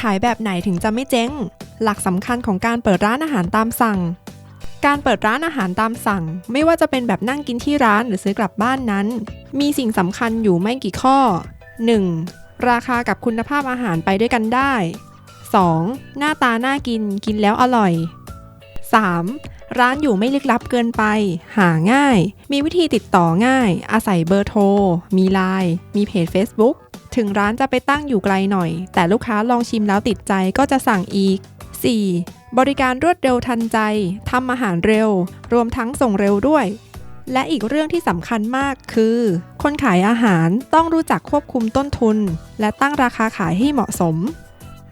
ขายแบบไหนถึงจะไม่เจ๊ง หลักสำคัญของการเปิดร้านอาหารตามสั่ง การเปิดร้านอาหารตามสั่ง ไม่ว่าจะเป็นแบบนั่งกินที่ร้านหรือซื้อกลับบ้านนั้น มีสิ่งสำคัญอยู่ไม่กี่ข้อ 1. ราคากับคุณภาพอาหารไปด้วยกันได้ 2. หน้าตาน่ากินกินแล้วอร่อย 3. ร้านอยู่ไม่ลึกลับเกินไป หาง่าย มีวิธีติดต่อง่าย อาศัยเบอร์โทร มีไลน์ มีเพจ Facebook ถึงร้านจะไปตั้งอยู่ไกลหน่อย แต่ลูกค้าลองชิมแล้วติดใจก็จะสั่งอีก 4. บริการรวดเร็วทันใจทำอาหารเร็ว รวมทั้งส่งเร็วด้วย และอีกเรื่องที่สำคัญมากคือ คนขายอาหารต้องรู้จักควบคุมต้นทุน และตั้งราคาขายให้เหมาะสม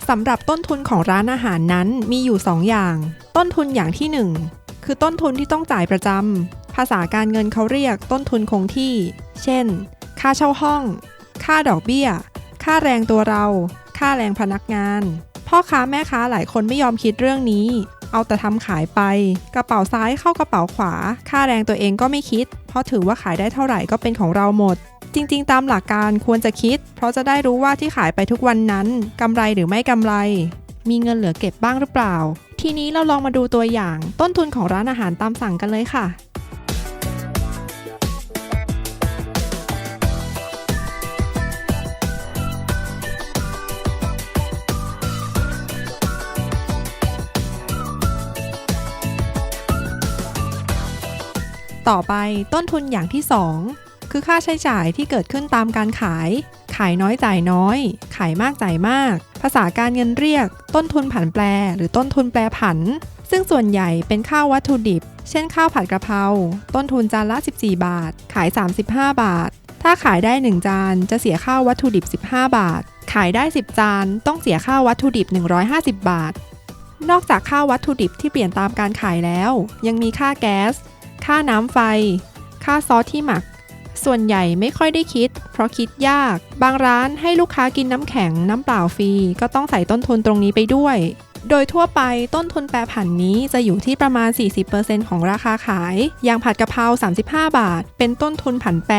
สำหรับต้นทุนของร้านอาหารนั้นมีอยู่ 2 อย่าง ต้นทุนอย่างที่ 1 คือต้นทุนที่ต้องจ่ายประจำภาษาการเงินเขาเรียกต้นทุนคงที่ เช่น ค่าเช่าห้อง ค่าดอกเบี้ย ค่าแรงตัวเรา ค่าแรงพนักงาน พ่อค้าแม่ค้าหลายคนไม่ยอมคิดเรื่องนี้ เอาแต่ทำขายไป กระเป๋าซ้ายเข้ากระเป๋าขวา ค่าแรงตัวเองก็ไม่คิด เพราะถือว่าขายได้เท่าไหร่ก็เป็นของเราหมด จริงๆ ตามหลักการควรจะคิด เพราะจะได้รู้ว่าที่ขายไปทุกวันนั้นกำไรหรือไม่กำไร มีเงินเหลือเก็บบ้างหรือเปล่า ทีนี้เราลองมาดูตัวอย่าง ต้นทุนของร้านอาหารตามสั่งกันเลยค่ะ ต่อไปต้นทุนอย่างที่ 2 คือค่าใช้จ่ายที่เกิดขึ้นตามการขาย ขายน้อยจ่ายน้อย ขายมากจ่ายมาก ภาษาการเงินเรียก ต้นทุนผันแปร หรือต้นทุนแปรผัน ซึ่งส่วนใหญ่เป็นข้าววัตถุดิบ เช่นข้าวผัดกระเพรา ต้นทุนจานละ 14 บาท ขาย 35 บาท ถ้าขายได้ 1 จานจะเสียค่าวัตถุดิบ 15 บาท ขายได้ 10 จานต้องเสียค่าวัตถุดิบ 150 บาทนอกจากค่าวัตถุดิบที่เปลี่ยนตามการขายแล้ว ยังมีค่าแก๊ส ค่าน้ำไฟ ค่าซอสที่หมัก ส่วนใหญ่ไม่ค่อยได้คิด เพราะคิดยาก บางร้านให้ลูกค้ากินน้ำแข็งน้ำเปล่าฟรี ก็ต้องใส่ต้นทุนตรงนี้ไปด้วย โดยทั่วไปต้นทุนแปรผันนี้จะอยู่ที่ประมาณ 40%ของราคาขาย อย่างผัดกะเพรา 35 บาท เป็นต้นทุนผันแปร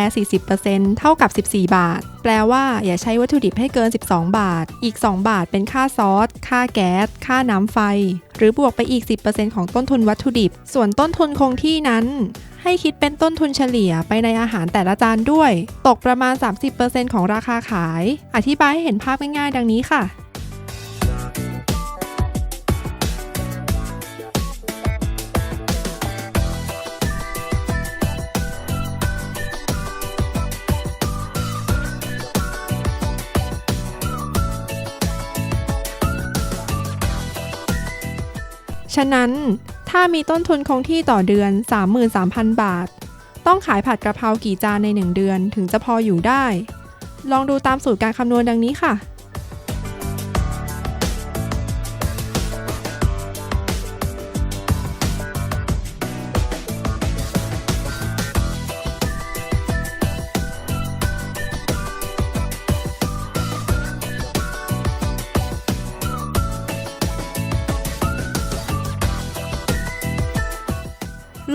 40%เท่ากับ 14 บาท แปลว่าอย่าใช้วัตถุดิบให้เกิน 12 บาท อีก 2 บาทเป็นค่าซอส ค่าแก๊ส ค่าน้ำไฟ หรือบวกไปอีก 10%ของต้นทุนวัตถุดิบ ส่วนต้นทุนคงที่นั้นให้คิดเป็นต้นทุนเฉลี่ยไปในอาหารแต่ละจานด้วย ตกประมาณ 30%ของราคาขาย อธิบายให้เห็นภาพง่ายๆ ดังนี้ค่ะ ฉะนั้นถ้ามีต้นทุนคงที่ต่อเดือน 33,000 บาท ต้องขายผัดกระเพรากี่จานใน 1 เดือนถึงจะพออยู่ได้ ลองดูตามสูตรการคำนวณดังนี้ค่ะ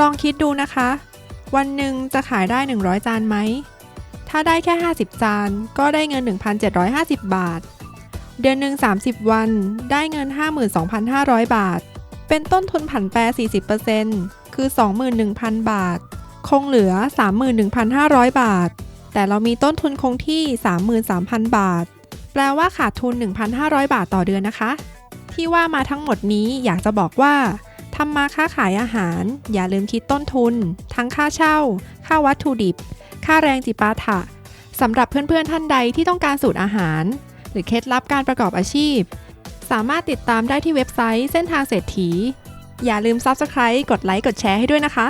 ลองคิดดูนะคะ วันหนึ่งจะขายได้ 100 จานไหม ถ้าได้แค่ 50 จาน ก็ได้เงิน 1,750 บาท เดือนหนึ่ง30 วัน ได้เงิน 52,500 บาท เป็นต้นทุนผันแปร 40%คือ 21,000 บาท คงเหลือ 31,500 บาท แต่เรามีต้นทุนคงที่ 33,000 บาท แปลว่าขาดทุน 1,500 บาทต่อเดือนนะคะ ที่ว่ามาทั้งหมดนี้อยากจะบอกว่าำมาค้าขายอาหาร อย่าลืมคิดต้นทุน ทั้งค่าเช่า ค่าวัตถุดิบ ค่าแรงจิปาถะสำหรับเพื่อนๆท่านใดที่ต้องการสูตรอาหาร หรือเคล็ดลับการประกอบอาชีพ สามารถติดตามได้ที่เว็บไซต์เส้นทางเศรษฐี อย่าลืม Subscribe กดไลค์กดแชร์ให้ด้วยนะคะ